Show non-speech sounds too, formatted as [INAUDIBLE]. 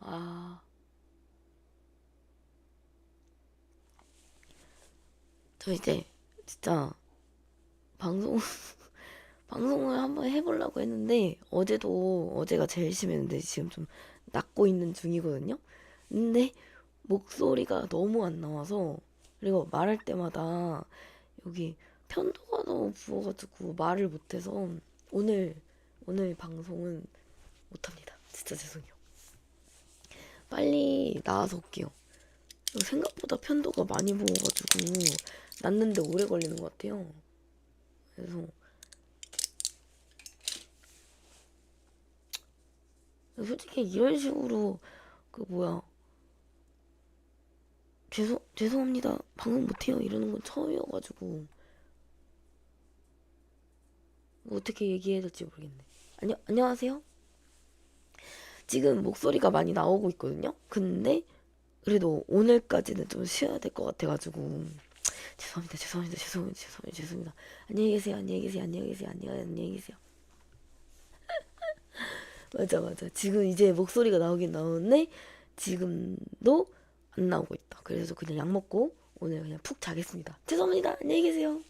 아. 저 이제 진짜 방송 [LAUGHS] 방송을 한번 해보려고 했는데 어제도 어제가 제일 심했는데 지금 좀 낫고 있는 중이거든요. 근데 목소리가 너무 안 나와서 그리고 말할 때마다 여기 편도가 너무 부어가지고 말을 못해서 오늘 오늘 방송은 못합니다. 진짜 죄송해요. 빨리 나와서 올게요. 생각보다 편도가 많이 부어가지고 낫는데 오래 걸리는 것 같아요. 그래서 솔직히 이런 식으로 그 뭐야 죄송 죄송합니다 방송 못해요 이러는 건 처음이어가지고 뭐 어떻게 얘기해야 될지 모르겠네. 안녕 안녕하세요. 지금 목소리가 많이 나오고 있거든요. 근데 그래도 오늘까지는 좀 쉬어야 될 것 같아가지고. 죄송합니다 죄송합니다 죄송합니다 죄송합니다 죄송합니다. 안녕히 계세요 안녕히 계세요 안녕히 계세요 안녕히 안녕히 계세요. [LAUGHS] 맞아 맞아. 지금 이제 목소리가 나오긴 나오는데 지금도 안 나오고 있다. 그래서 그냥 약 먹고 오늘 그냥 푹 자겠습니다. 죄송합니다. 안녕히 계세요